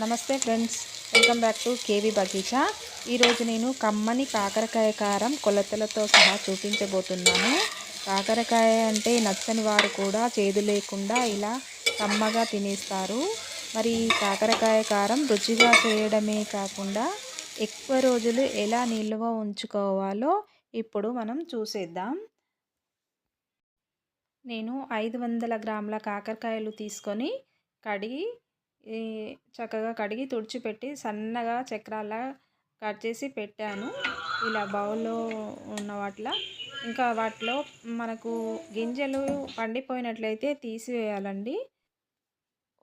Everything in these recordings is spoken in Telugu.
నమస్తే friends welcome back to KV Bagicha. ఈరోజు నేను కమ్మని కాకరకాయ కారం కొలతలతో సహా చూపించబోతున్నాను. కాకరకాయ అంటే నచ్చని వారు కూడా చేదు లేకుండా ఇలా కమ్మగా తినేస్తారు. మరి కాకరకాయ కారం రుచిగా చేయడమే కాకుండా ఎక్కువ రోజులు ఎలా నిల్వ ఉంచుకోవాలో ఇప్పుడు మనం చూసేద్దాం. నేను ఐదు వందల గ్రాముల కాకరకాయలు తీసుకొని కడిగి చక్కగా కడిగి తుడిచిపెట్టి సన్నగా చక్రాల కట్ చేసి పెట్టాను. ఇలా బౌల్లో ఉన్న వాటిలో. ఇంకా వాటిలో మనకు గింజలు పండిపోయినట్లయితే తీసివేయాలండి.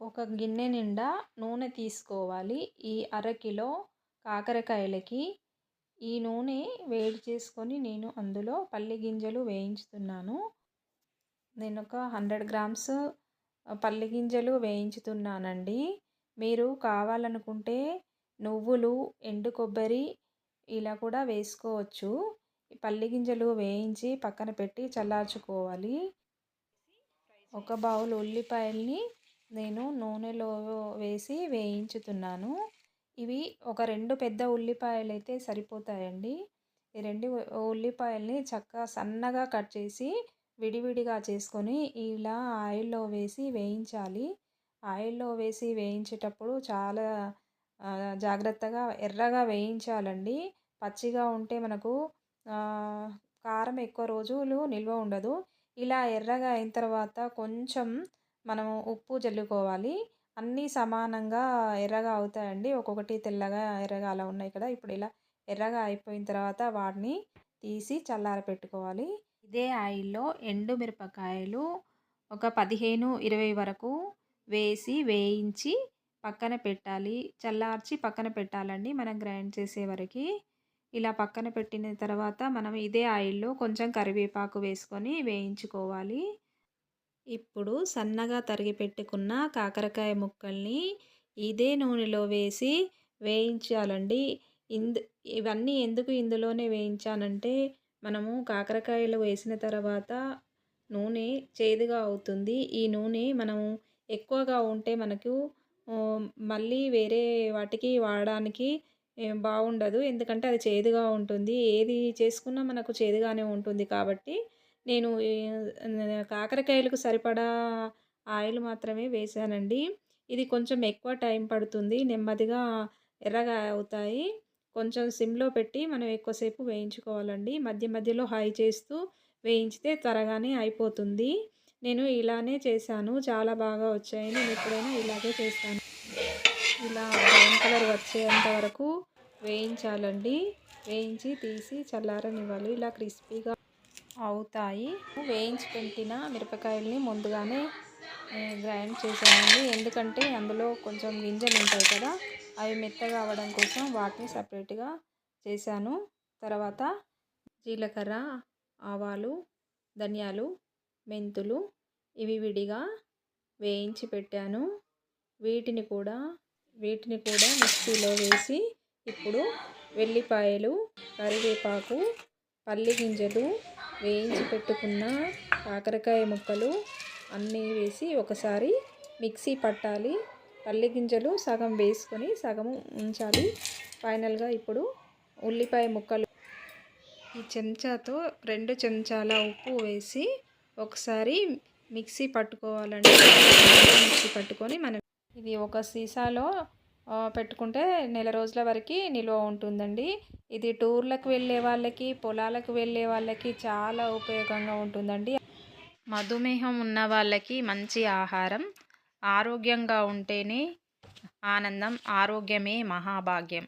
ఒక గిన్నె నిండా నూనె తీసుకోవాలి. ఈ అరకిలో కాకరకాయలకి ఈ నూనె వేడి చేసుకొని నేను అందులో పల్లి గింజలు వేయించుతున్నాను. నేను ఒక హండ్రెడ్ గ్రామ్స్ పల్లి గింజలు వేయించుతున్నానండి. మీరు కావాలనుకుంటే నువ్వులు ఎండు కొబ్బరి ఇలా కూడా వేసుకోవచ్చు. పల్లి గింజలు వేయించి పక్కన పెట్టి చల్లార్చుకోవాలి. ఒక బౌల్ ఉల్లిపాయల్ని నేను నూనెలో వేసి వేయించుతున్నాను. ఇవి ఒక రెండు పెద్ద ఉల్లిపాయలు అయితే సరిపోతాయండి. ఈ రెండు ఉల్లిపాయల్ని చక్కగా సన్నగా కట్ చేసి విడివిడిగా చేసుకొని ఇలా ఆయిల్లో వేసి వేయించాలి. ఆయిల్లో వేసి వేయించేటప్పుడు చాలా జాగ్రత్తగా ఎర్రగా వేయించాలండి. పచ్చిగా ఉంటే మనకు కారం ఎక్కువ రోజులు నిల్వ ఉండదు. ఇలా ఎర్రగా అయిన తర్వాత కొంచెం మనము ఉప్పు చల్లుకోవాలి. అన్నీ సమానంగా ఎర్రగా అవుతాయండి. ఒక్కొక్కటి తెల్లగా ఎర్రగా అలా ఉన్నాయి కదా. ఇప్పుడు ఇలా ఎర్రగా అయిపోయిన తర్వాత వాటిని తీసి చల్లార పెట్టుకోవాలి ఇదే ఆయిల్లో ఎండు మిరపకాయలు ఒక పదిహేను ఇరవై వరకు వేసి వేయించి పక్కన పెట్టాలి. చల్లార్చి పక్కన పెట్టాలండి. మనం గ్రైండ్ చేసే వరకు. ఇలా పక్కన పెట్టిన తర్వాత మనం ఇదే ఆయిల్లో కొంచెం కరివేపాకు వేసుకొని వేయించుకోవాలి. ఇప్పుడు సన్నగా తరిగి పెట్టుకున్న కాకరకాయ ముక్కల్ని ఇదే నూనెలో వేసి వేయించాలండి. ఇందు ఇవన్నీ ఎందుకు ఇందులోనే వేయించానంటే మనము కాకరకాయలు వేసిన తర్వాత నూనె చేదుగా అవుతుంది. ఈ నూనె మనము ఎక్కువగా ఉంటే మనకు మళ్ళీ వేరే వాటికి వాడడానికి బాగుండదు. ఎందుకంటే అది చేదుగా ఉంటుంది. ఏది చేసుకున్నా మనకు చేదుగానే ఉంటుంది. కాబట్టి నేను కాకరకాయలకు సరిపడా ఆయిల్ మాత్రమే వేసానండి. ఇది కొంచెం ఎక్కువ టైం పడుతుంది. నెమ్మదిగా ఎర్రగా అవుతాయి. కొంచెం సిమ్లో పెట్టి మనం ఎక్కువసేపు వేయించుకోవాలండి. మధ్య మధ్యలో హై చేస్తూ వేయించితే త్వరగానే అయిపోతుంది. నేను ఇలానే చేశాను. చాలా బాగా వచ్చాయి. నేను ఎప్పుడైనా ఇలాగే చేస్తాను. ఇలా బ్రౌన్ కలర్ వచ్చేంత వరకు వేయించాలండి. వేయించి తీసి చల్లారనివ్వాలి. ఇలా క్రిస్పీగా అవుతాయి. వేయించి పెట్టిన మిరపకాయల్ని ముందుగానే గ్రైండ్ చేశానండి. ఎందుకంటే అందులో కొంచెం గింజలు ఉంటాయి కదా అవి మెత్తగా అవ్వడం కోసం వాటిని సపరేట్గా చేశాను. తర్వాత జీలకర్ర ఆవాలు ధనియాలు మెంతులు ఇవి విడిగా వేయించి పెట్టాను. వీటిని కూడా వీటిని కూడా మిక్సీలో వేసి ఇప్పుడు వెల్లిపాయలు కరివేపాకు పల్లి గింజలు వేయించి పెట్టుకున్న కాకరకాయ ముక్కలు అన్నీ వేసి ఒకసారి మిక్సీ పట్టాలి. పల్లి గింజలు సగం వేసుకొని సగం ఉంచాలి. ఫైనల్గా ఇప్పుడు ఉల్లిపాయ ముక్కలు. ఈ చెంచాతో రెండు చెంచాల ఉప్పు వేసి ఒకసారి మిక్సీ పట్టుకోవాలండి. మిక్సీ పట్టుకొని మనం ఇది ఒక సీసాలో పెట్టుకుంటే నెల రోజుల వరకు నిల్వ ఉంటుందండి. ఇది టూర్లకు వెళ్ళే వాళ్ళకి పొలాలకు వెళ్ళే వాళ్ళకి చాలా ఉపయోగంగా ఉంటుందండి. మధుమేహం ఉన్న వాళ్ళకి మంచి ఆహారం ఆరోగ్యంగా ఉంటేనే ఆనందం ఆరోగ్యమే మహాభాగ్యం.